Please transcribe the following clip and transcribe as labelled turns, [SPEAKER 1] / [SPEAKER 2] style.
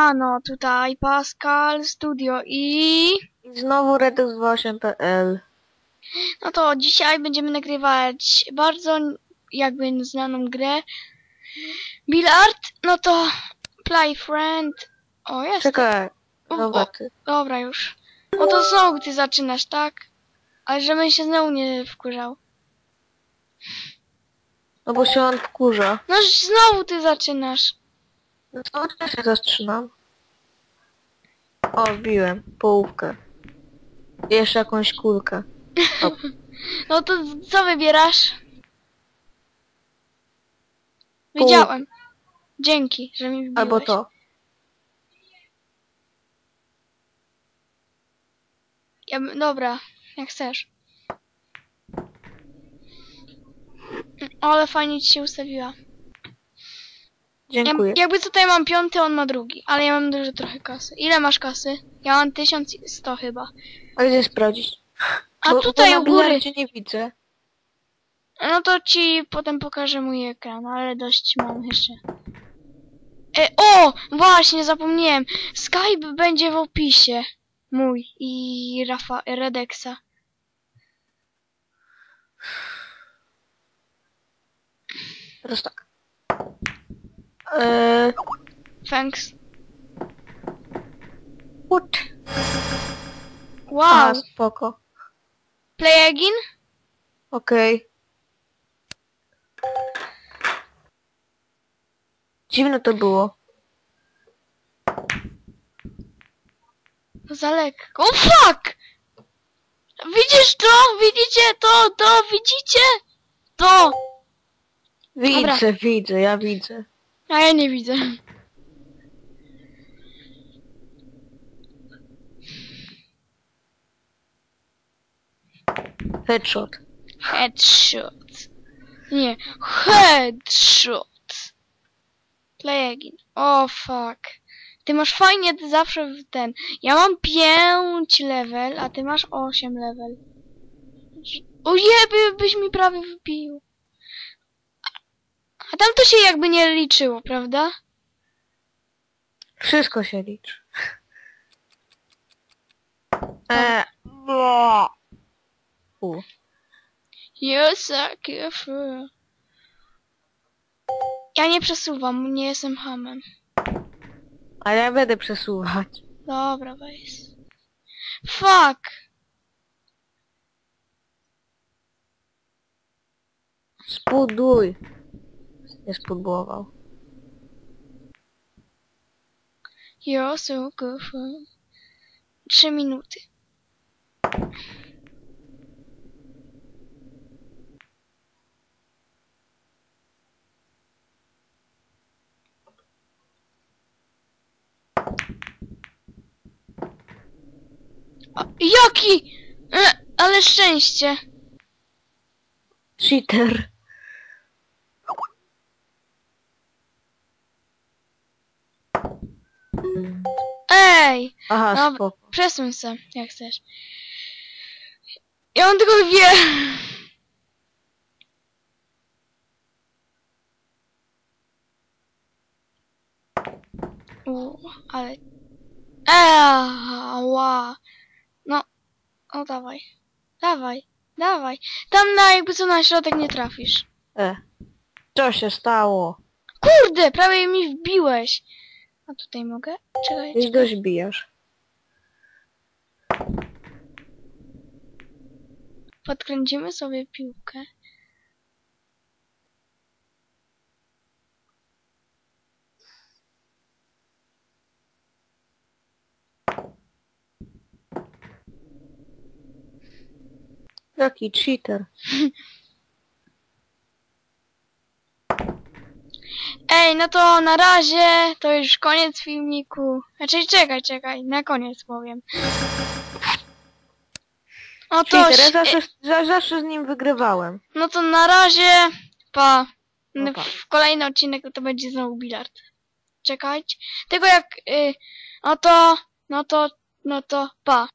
[SPEAKER 1] Siemano, tutaj Pascal Studio i...
[SPEAKER 2] Znowu redex28.pl
[SPEAKER 1] No to dzisiaj będziemy nagrywać bardzo jakby znaną grę. Billard, no to Play Friend. O, jest.
[SPEAKER 2] Czekaj, dobra ty.
[SPEAKER 1] Dobra już. No to znowu ty zaczynasz, tak? Ale żebym się znowu nie wkurzał.
[SPEAKER 2] No bo się on wkurza.
[SPEAKER 1] No znowu ty zaczynasz.
[SPEAKER 2] No to ja się zaczynam. O, wbiłem. Połówkę. Jeszcze jakąś kulkę.
[SPEAKER 1] No to co wybierasz? Wiedziałem. Dzięki, że mi wbiłeś.
[SPEAKER 2] Albo to.
[SPEAKER 1] Ja, dobra, jak chcesz. Ale fajnie ci się ustawiła. Ja,
[SPEAKER 2] Dziękuję.
[SPEAKER 1] jakby tutaj mam piąty, on ma drugi, ale ja mam dużo trochę kasy. Ile masz kasy? Ja mam 1100 chyba.
[SPEAKER 2] A gdzie sprawdzić?
[SPEAKER 1] A
[SPEAKER 2] Bo-
[SPEAKER 1] tutaj u góry.
[SPEAKER 2] nie widzę.
[SPEAKER 1] No to ci potem pokażę mój ekran, ale dość mam jeszcze. E, o! Właśnie, zapomniałem. Skype będzie w opisie. Mój i Rafa, Redexa.
[SPEAKER 2] Teraz tak. Eee,
[SPEAKER 1] Thanks.
[SPEAKER 2] what?
[SPEAKER 1] Wow.
[SPEAKER 2] A, spoko.
[SPEAKER 1] Play again?
[SPEAKER 2] Okej. Dziwne to było.
[SPEAKER 1] Za lekko. O fuck! Widzisz to? Widzicie to? To? Widzicie? To! Dobra.
[SPEAKER 2] Widzę, widzę, ja widzę.
[SPEAKER 1] A ja nie widzę.
[SPEAKER 2] Headshot.
[SPEAKER 1] Headshot. Nie. Headshot. Play again. O fuck. Ty masz fajnie ty zawsze w ten. Ja mam 5 level, a ty masz 8 level. Ojeby, byś mi prawie wbił. A tam to się jakby nie liczyło, prawda?
[SPEAKER 2] Wszystko się liczy. Eee. U.
[SPEAKER 1] Yes, I care for- Ja nie przesuwam, nie jestem hamem.
[SPEAKER 2] A ja będę przesuwać.
[SPEAKER 1] Dobra, weź. Fuck!
[SPEAKER 2] Spuduj. Nie spudłował.
[SPEAKER 1] You're so good for... Trzy minuty. O, Jaki? E, ale szczęście.
[SPEAKER 2] Cheater.
[SPEAKER 1] Ej!
[SPEAKER 2] Aha,
[SPEAKER 1] Dobra.
[SPEAKER 2] spoko.
[SPEAKER 1] Przesuń se, jak chcesz. Ja mam tylko dwie. U, ale... Eee, No, o dawaj. Dawaj, dawaj. Tam na jakby co na środek nie trafisz.
[SPEAKER 2] E. Co się stało?
[SPEAKER 1] Kurde, prawie mi wbiłeś. A tutaj mogę? Czekaj.
[SPEAKER 2] Gdzieś dość bijasz.
[SPEAKER 1] Podkręcimy sobie piłkę.
[SPEAKER 2] Jaki cheater.
[SPEAKER 1] Ej, no to na razie, to już koniec filmiku. Znaczy, czekaj, czekaj, na koniec powiem. No to,
[SPEAKER 2] Cheater, ja zawsze, za, zawsze z nim wygrywałem.
[SPEAKER 1] no to na razie, pa.
[SPEAKER 2] No pa.
[SPEAKER 1] w kolejny odcinek to będzie znowu bilard. Czekajcie. Tylko jak... Y, no to... No to... No to... Pa.